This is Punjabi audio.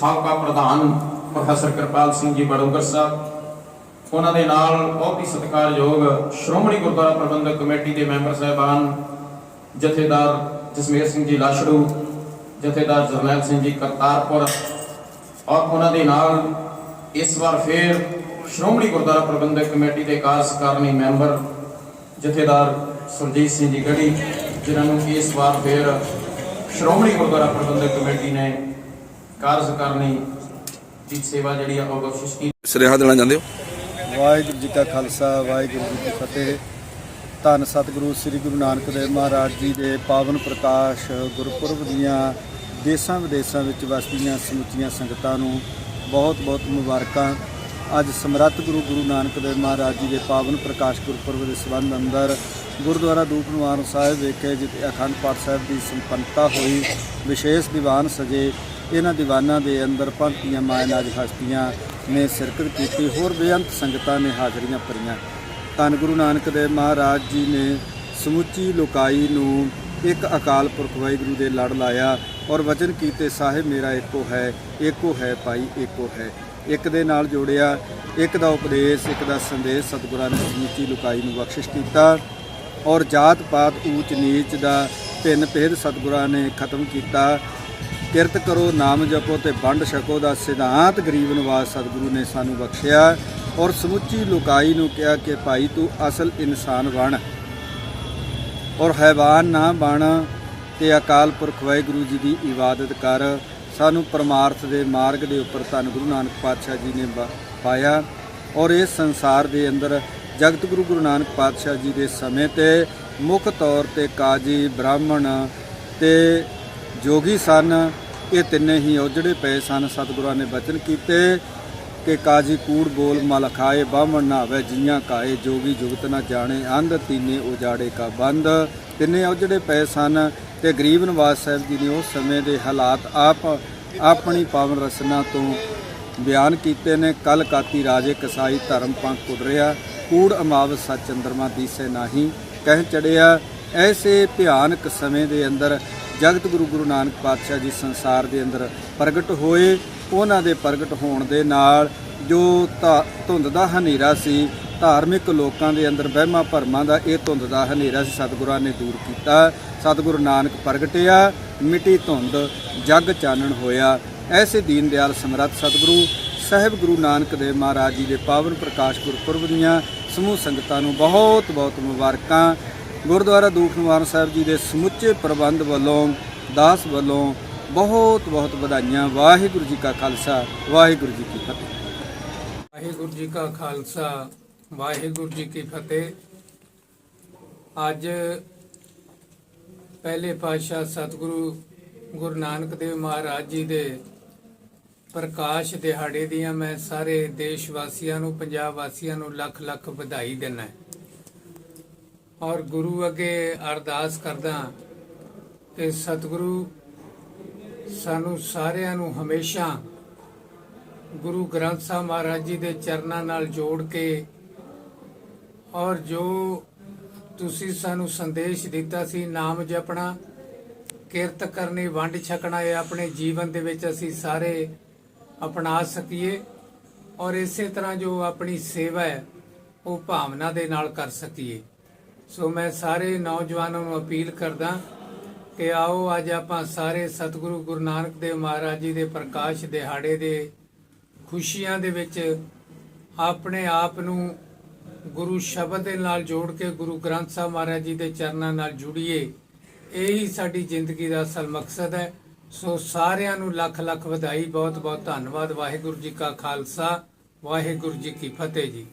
ਸਾਬਕਾ ਪ੍ਰਧਾਨ ਪ੍ਰੋਫੈਸਰ ਕਿਰਪਾਲ ਸਿੰਘ ਜੀ ਬੜੂੰਗਰ ਸਾਹਿਬ, ਉਹਨਾਂ ਦੇ ਨਾਲ ਬਹੁਤ ਹੀ ਸਤਿਕਾਰਯੋਗ ਸ਼੍ਰੋਮਣੀ ਗੁਰਦੁਆਰਾ ਪ੍ਰਬੰਧਕ ਕਮੇਟੀ ਦੇ ਮੈਂਬਰ ਸਾਹਿਬਾਨ, ਜਥੇਦਾਰ ਜਸਮੇਰ ਸਿੰਘ ਜੀ ਲਾਸ਼ੜੂ ਜਥੇਦਾਰ ਜਰਨੈਲ ਸਿੰਘ ਜੀ ਕਰਤਾਰਪੁਰ ਔਰ ਉਹਨਾਂ ਦੇ ਨਾਲ ਇਸ ਵਾਰ ਫੇਰ ਸ਼੍ਰੋਮਣੀ ਗੁਰਦੁਆਰਾ ਪ੍ਰਬੰਧਕ ਕਮੇਟੀ ਦੇ ਕਾਰਜਕਾਰਨੀ ਮੈਂਬਰ ਜਥੇਦਾਰ ਸੁਰਜੀਤ ਸਿੰਘ ਜੀ ਗੜੀ, ਜਿਨ੍ਹਾਂ ਨੂੰ ਇਸ ਵਾਰ ਫੇਰ ਸ਼੍ਰੋਮਣੀ ਗੁਰਦੁਆਰਾ ਪ੍ਰਬੰਧਕ ਕਮੇਟੀ ਨੇ ਕਾਰਜਕਾਰਨੀ ਦੀ ਸੇਵਾ ਜਿਹੜੀ ਆ ਉਹ ਬਖਸ਼ਿਸ਼ ਕੀਤੀ ਸੁਨੇਹਾ ਦੇਣਾ ਚਾਹੁੰਦੇ ਹੋ? ਵਾਹਿਗੁਰੂ ਜੀ ਕਾ ਖਾਲਸਾ ਵਾਹਿਗੁਰੂ ਜੀ ਕੀ ਫਤਿਹ। ਧੰਨ ਸਤਿਗੁਰੂ ਸ੍ਰੀ ਗੁਰੂ ਨਾਨਕ ਦੇਵ ਮਹਾਰਾਜ ਜੀ ਦੇ ਪਾਵਨ ਪ੍ਰਕਾਸ਼ ਗੁਰਪੁਰਬ ਦੀਆਂ ਦੇਸ਼ਾਂ ਵਿਦੇਸ਼ਾਂ ਵਿੱਚ ਵਸਦੀਆਂ ਸਮੁੱਚੀਆਂ ਸੰਗਤਾਂ ਨੂੰ ਬਹੁਤ-ਬਹੁਤ ਮੁਬਾਰਕਾਂ। ਅੱਜ ਸਮਰੱਥ ਗੁਰੂ ਗੁਰੂ ਨਾਨਕ ਦੇਵ ਮਹਾਰਾਜ ਜੀ ਦੇ ਪਾਵਨ ਪ੍ਰਕਾਸ਼ ਗੁਰਪੁਰਬ ਦੇ ਸਬੰਧ ਅੰਦਰ ਗੁਰਦੁਆਰਾ ਦੂਖਨਿਵਾਰਨ ਸਾਹਿਬ ਵਿਖੇ ਜਿੱਥੇ ਅਖੰਡ ਪਾਠ ਸਾਹਿਬ ਦੀ ਸੰਪੰਨਤਾ ਹੋਈ ਵਿਸ਼ੇਸ਼ ਦੀਵਾਨ ਸਜੇ ਇਹਨਾਂ ਦੀਵਾਨਾਂ ਦੇ ਅੰਦਰ ਪੰਕਤੀਆਂ, ਮਾਇਨਾਜ ਹਸਤੀਆਂ ਨੇ ਸ਼ਿਰਕਤ ਕੀਤੀ, ਹੋਰ ਬੇਅੰਤ ਸੰਗਤਾਂ ਨੇ ਹਾਜ਼ਰੀਆਂ ਭਰੀਆਂ। ਧੰਨ ਗੁਰੂ ਨਾਨਕ ਦੇਵ ਮਹਾਰਾਜ ਜੀ ਨੇ ਸਮੁੱਚੀ ਲੋਕਾਈ ਨੂੰ ਇੱਕ ਅਕਾਲ ਪੁਰਖ ਵਾਹਿਗੁਰੂ ਦੇ ਲੜ ਲਾਇਆ ਔਰ ਵਚਨ ਕੀਤੇ ਸਾਹਿਬ ਮੇਰਾ ਇੱਕੋ ਹੈ ਇੱਕੋ ਹੈ ਭਾਈ, ਇੱਕੋ ਹੈ। ਇੱਕ ਦੇ ਨਾਲ ਜੋੜਿਆ, ਇੱਕ ਦਾ ਉਪਦੇਸ਼, ਇੱਕ ਦਾ ਸੰਦੇਸ਼, ਸਤਿਗੁਰਾਂ ਨੇ ਸਮੁੱਚੀ ਲੋਕਾਈ ਨੂੰ ਬਖਸ਼ਿਸ਼ ਕੀਤਾ ਔਰ ਜਾਤ ਪਾਤ ਊਚ ਨੀਚ ਦਾ ਭਿੰਨ ਭੇਦ ਸਤਿਗੁਰਾਂ ਨੇ ਖਤਮ ਕੀਤਾ। ਕਿਰਤ ਕਰੋ, ਨਾਮ ਜਪੋ ਤੇ ਵੰਡ ਛਕੋ ਦਾ ਸਿਧਾਂਤ। ਗਰੀਬ ਨਿਵਾਸ ਸਤਿਗੁਰੂ ਨੇ ਸਾਨੂੰ ਬਖਸ਼ਿਆ ਔਰ ਸਮੁੱਚੀ ਲੋਕਾਈ ਨੂੰ ਕਿਹਾ ਕਿ ਭਾਈ ਤੂੰ ਅਸਲ ਇਨਸਾਨ ਬਣ ਔਰ ਹੈਵਾਨ ਨਾ ਬਣ ਤੇ ਅਕਾਲ ਪੁਰਖ ਵਾਹਿਗੁਰੂ ਜੀ ਦੀ ਇਬਾਦਤ ਕਰ। ਸਾਨੂੰ ਪਰਮਾਰਥ ਦੇ ਮਾਰਗ ਦੇ ਉੱਪਰ ਧੰਨ ਗੁਰੂ ਨਾਨਕ ਪਾਤਸ਼ਾਹ ਜੀ ਨੇ ਬ- ਪਾਇਆ ਔਰ ਇਸ ਸੰਸਾਰ ਦੇ ਅੰਦਰ ਜਗਤ ਗੁਰੂ ਗੁਰੂ ਨਾਨਕ ਪਾਤਸ਼ਾਹ ਜੀ ਦੇ ਸਮੇਂ ਤੇ ਮੁੱਖ ਤੌਰ ਤੇ ਕਾਜੀ, ਬ੍ਰਾਹਮਣ ਤੇ ਜੋਗੀ ਸਨ। ਇਹ ਤਿੰਨੇ ਹੀ ਉਜੜੇ ਪਏ ਸਨ, ਸਤਿਗੁਰਾਂ ਨੇ ਬਚਨ ਕੀਤੇ ਕਿ ਕਾਜੀ ਕੂੜ ਬੋਲ ਮਲ ਖਾਏ, ਬਾਹਮਣ ਨਾ ਹੋਵੇ ਜੀਆਂ ਕਾਏ, ਜੋਗੀ ਜੁਗਤ ਨਾ ਜਾਣੇ, ਅੰਧ ਤੀਨੇ ਉਜਾੜੇ ਕਾ ਬੰਦ। ਤਿੰਨੇ ਉਜੜੇ ਪਏ ਸਨ ਤੇ ਗਰੀਬ ਨਿਵਾਸ ਸਾਹਿਬ ਜੀ ਨੇ ਉਸ ਸਮੇਂ ਦੇ ਹਾਲਾਤ ਆਪ ਆਪਣੀ ਪਾਵਨ ਰਸਨਾ ਤੋਂ ਬਿਆਨ ਕੀਤੇ ਨੇ ਕਲ ਕਾਤੀ ਰਾਜੇ ਕਸਾਈ ਧਰਮ ਪੰਖ ਉਡਰਿਆ ਕੂੜ ਅਮਾਵ ਸੱਚ ਚੰਦਰਮਾ ਦੀਸੇ ਨਾਹੀ ਕਹਿ ਚੜਿਆ। ਐਸੇ ਭਿਆਨਕ ਸਮੇਂ ਦੇ ਅੰਦਰ ਜਗਤ ਗੁਰੂ ਗੁਰੂ ਨਾਨਕ ਪਾਤਸ਼ਾਹ ਜੀ ਸੰਸਾਰ ਦੇ ਅੰਦਰ ਪ੍ਰਗਟ ਹੋਏ, ਉਹਨਾਂ ਦੇ ਪ੍ਰਗਟ ਹੋਣ ਦੇ ਨਾਲ ਜੋ ਧਾ- ਧੁੰਦ ਦਾ ਹਨੇਰਾ ਸੀ, ਧਾਰਮਿਕ ਲੋਕਾਂ ਦੇ ਅੰਦਰ ਵਹਿਮਾਂ ਭਰਮਾਂ ਦਾ ਇਹ ਧੁੰਦ ਦਾ ਹਨੇਰਾ ਸੀ, ਸਤਿਗੁਰਾਂ ਨੇ ਦੂਰ ਕੀਤਾ। ਸਤਿਗੁਰੂ ਨਾਨਕ ਪ੍ਰਗਟਿਆ, ਮਿੱਟੀ ਧੁੰਦ, ਜਗ ਚਾਨਣ ਹੋਇਆ। ਐਸੇ ਦੀਨ ਦਿਆਲ ਸਮਰੱਥ ਸਤਿਗੁਰੂ, ਸਾਹਿਬ ਗੁਰੂ ਨਾਨਕ ਦੇਵ ਮਹਾਰਾਜ ਜੀ ਦੇ ਪਾਵਨ ਪ੍ਰਕਾਸ਼ ਗੁਰਪੁਰਬ ਦੀਆਂ ਸਮੂਹ ਸੰਗਤਾਂ ਨੂੰ ਬਹੁਤ ਬਹੁਤ ਮੁਬਾਰਕਾਂ। ਗੁਰਦੁਆਰਾ ਦੂਖ ਦੂਖਨਿਵਾਰਨ ਸਾਹਿਬ ਜੀ ਦੇ ਸਮੁੱਚੇ ਪ੍ਰਬੰਧ ਵੱਲੋਂ, ਦਾਸ ਵੱਲੋਂ ਬਹੁਤ ਬਹੁਤ ਵਧਾਈਆਂ। ਵਾਹਿਗੁਰੂ ਜੀ ਕਾ ਖਾਲਸਾ, ਵਾਹਿਗੁਰੂ ਜੀ ਕੀ ਫਤਿਹ। ਵਾਹਿਗੁਰੂ ਜੀ ਕਾ ਖਾਲਸਾ, ਵਾਹਿਗੁਰੂ ਜੀ ਕੀ ਫਤਿਹ। ਅੱਜ ਪਹਿਲੇ ਪਾਤਸ਼ਾਹ ਸਤਿਗੁਰੂ ਗੁਰੂ ਨਾਨਕ ਦੇਵ ਮਹਾਰਾਜ ਜੀ ਦੇ ਪ੍ਰਕਾਸ਼ ਦਿਹਾੜੇ ਦੀਆਂ ਮੈਂ ਸਾਰੇ ਦੇਸ਼ ਵਾਸੀਆਂ ਨੂੰ, ਪੰਜਾਬ ਵਾਸੀਆਂ ਨੂੰ ਲੱਖ ਲੱਖ ਵਧਾਈ ਦਿੰਦਾ ਔਰ ਗੁਰੂ ਅੱਗੇ ਅਰਦਾਸ ਕਰਦਾ ਕਿ ਸਤਿਗੁਰੂ, ਸਾਨੂੰ ਸਾਰਿਆਂ ਨੂੰ ਹਮੇਸ਼ਾ ਗੁਰੂ ਗ੍ਰੰਥ ਸਾਹਿਬ ਮਹਾਰਾਜ ਜੀ ਦੇ ਚਰਨਾਂ ਨਾਲ ਜੋੜ ਕੇ ਔਰ ਜੋ ਤੁਸੀਂ ਸਾਨੂੰ ਸੰਦੇਸ਼ ਦਿੱਤਾ ਸੀ, ਨਾਮ ਜਪਣਾ, ਕਿਰਤ ਕਰਨੀ, ਵੰਡ ਛਕਣਾ, ਇਹ ਆਪਣੇ ਜੀਵਨ ਦੇ ਵਿੱਚ ਅਸੀਂ ਸਾਰੇ ਅਪਣਾ ਸਕੀਏ ਔਰ ਇਸੇ ਤਰ੍ਹਾਂ ਜੋ ਆਪਣੀ ਸੇਵਾ ਹੈ, ਉਹ ਭਾਵਨਾ ਦੇ ਨਾਲ ਕਰ ਸਕੀਏ। ਸੋ ਮੈਂ ਸਾਰੇ ਨੌਜਵਾਨਾਂ ਨੂੰ ਅਪੀਲ ਕਰਦਾ ਕਿ ਆਓ ਅੱਜ ਆਪਾਂ ਸਾਰੇ ਸਤਿਗੁਰੂ ਗੁਰੂ ਨਾਨਕ ਦੇਵ ਮਹਾਰਾਜ ਜੀ ਦੇ ਪ੍ਰਕਾਸ਼ ਦਿਹਾੜੇ ਦੇ ਖੁਸ਼ੀਆਂ ਦੇ ਵਿੱਚ ਆਪਣੇ ਆਪ ਨੂੰ ਗੁਰੂ ਸ਼ਬਦ ਦੇ ਨਾਲ ਜੋੜ ਕੇ ਗੁਰੂ ਗ੍ਰੰਥ ਸਾਹਿਬ ਮਹਾਰਾਜ ਜੀ ਦੇ ਚਰਨਾਂ ਨਾਲ ਜੁੜੀਏ, ਇਹੀ ਸਾਡੀ ਜ਼ਿੰਦਗੀ ਦਾ ਅਸਲ ਮਕਸਦ ਹੈ। ਸੋ ਸਾਰਿਆਂ ਨੂੰ ਲੱਖ ਲੱਖ ਵਧਾਈ, ਬਹੁਤ ਬਹੁਤ ਧੰਨਵਾਦ। ਵਾਹਿਗੁਰੂ ਜੀ ਕਾ ਖਾਲਸਾ, ਵਾਹਿਗੁਰੂ ਜੀ ਕੀ ਫਤਿਹ ਜੀ।